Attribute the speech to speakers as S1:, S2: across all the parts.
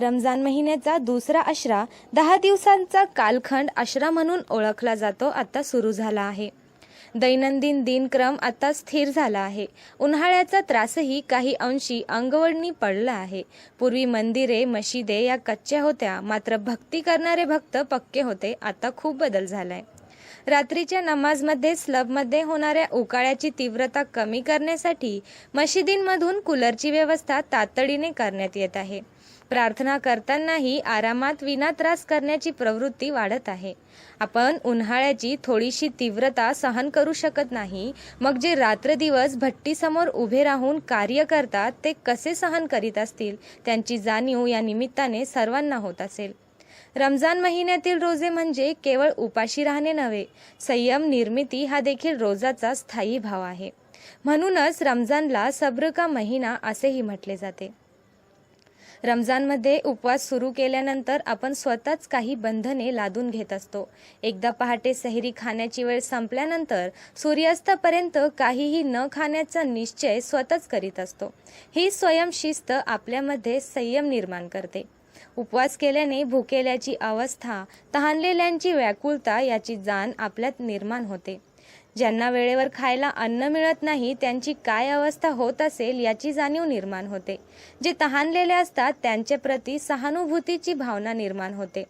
S1: रमजान महिन्याचा दुसरा अशरा दहा दिवसांचा कालखंड अशरा म्हणून ओळखला जातो आता सुरू झाला आहे. दैनंदिन दिनक्रम आता स्थिर झाला आहे. उन्हाळ्याचा त्रासही काही अंशी अंगवळणी पडला आहे. पूर्वी मंदिरे मशिदे या कच्च्या होत्या मात्र भक्ती करणारे भक्त पक्के होते आता खूप बदल झालाय. रात्रीच्या नमाजमध्ये स्लबमध्ये होणाऱ्या उकाळ्याची तीव्रता कमी करण्यासाठी मशिदींमधून कूलरची व्यवस्था तातडीने करण्यात येत आहे. प्रार्थना करतानाही आरामात विना त्रास करण्याची प्रवृत्ती वाढत आहे. आपण उन्हाळ्याची थोडीशी तीव्रता सहन करू शकत नाही. मग जे रात्रदिवस भट्टीसमोर उभे राहून कार्य करतात ते कसे सहन करीत असतील त्यांची जाणीव या निमित्ताने सर्वांना होत असेल. रमजान महिन्यातील रोजे म्हणजे केवळ उपाशी राहणे नव्हे संयम निर्मिती हा देखील रोजाचा स्थायी भाव आहे. म्हणूनच रमजानला सब्र का महिना असेही म्हटले जाते. रमजानमध्ये उपवास सुरू केल्यानंतर आपण स्वतःच काही बंधने लादून घेत असतो. एकदा पहाटे सहरी खाण्याची वेळ संपल्यानंतर सूर्यास्तापर्यंत काहीही न खाण्याचा निश्चय स्वतःच करीत असतो. ही स्वयंशिस्त आपल्यामध्ये संयम निर्माण करते. उपवास केल्याने भुकेल्याची अवस्था तहानलेल्यांची व्याकुळता याची जाण आपल्यात निर्माण होते. ज्यांना वेळेवर खायला अन्न मिळत नाही त्यांची काय अवस्था होत असेल याची जाणीव निर्माण होते. जे तहानलेले असतात त्यांच्या प्रती सहानुभूतीची भावना निर्माण होते.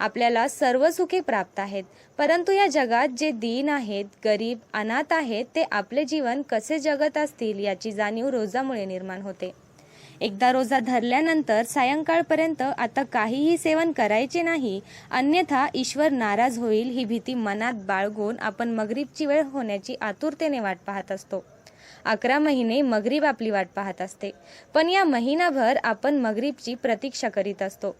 S1: आपल्याला सर्व सुखे प्राप्त आहेत. परंतु या जगात जे दीन आहेत गरीब अनाथ आहेत ते आपले जीवन कसे जगत असतील याची जाणीव रोजामुळे निर्माण होते. एकदा रोजा धरल्यानंतर सायंकाळपर्यंत आता काहीही सेवन करायचे नाही अन्यथा ईश्वर नाराज होईल ही भीती मनात बाळगून आपण मगरीबची वेळ होण्याची आतुरतेने वाट पाहत असतो. अकरा महिने मगरीब आपली वाट पाहत असते. पण या महिनाभर आपण मगरीबची प्रतीक्षा करीत असतो.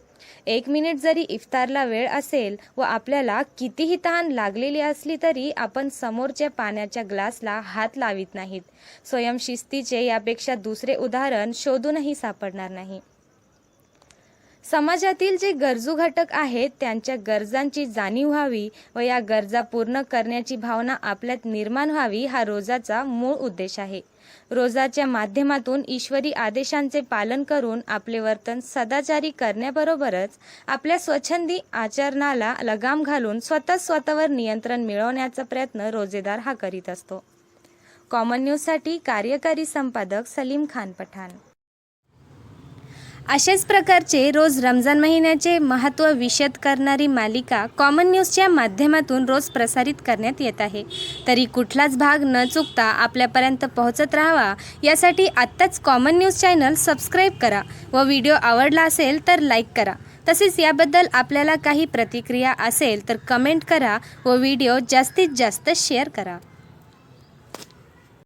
S1: एक मिनिट जरी इफ्तारला वेळ असेल व आपल्याला कितीही तहान लागलेली असली तरी आपण समोरच्या पाण्याच्या ग्लासला हात लावित नाहीत. स्वयंशिस्तीचे यापेक्षा दुसरे उदाहरण शोधूनही सापडणार नाही. समाजातील जे गरजू घटक आहेत त्यांच्या गरजांची जाणीव व्हावी व या गरजा पूर्ण करण्याची भावना आपल्यात निर्माण व्हावी हा रोजाचा मूळ उद्देश आहे. रोजाच्या माध्यमातून ईश्वरी आदेशांचे पालन करून आपले वर्तन सदाचारी करण्याबरोबरच आपल्या स्वच्छंदी आचरणाला लगाम घालून स्वतः स्वतःवर नियंत्रण मिळवण्याचा प्रयत्न रोजेदार हा करीत असतो. कॉमन न्यूजसाठी कार्यकारी संपादक सलीम खान पठाण. अशाच प्रकारचे रोज रमजान महिन्याचे महत्त्व विशद करणारी मालिका कॉमन न्यूजच्या माध्यमातून रोज प्रसारित करण्यात येत आहे. तरी कुठलाच भाग न चुकता आपल्यापर्यंत पोहोचत राहावा यासाठी आत्ताच कॉमन न्यूज चॅनल सबस्क्राईब करा व व्हिडिओ आवडला असेल तर लाईक करा. तसेच याबद्दल आपल्याला काही प्रतिक्रिया असेल तर कमेंट करा व व्हिडिओ जास्तीत जास्त शेअर करा.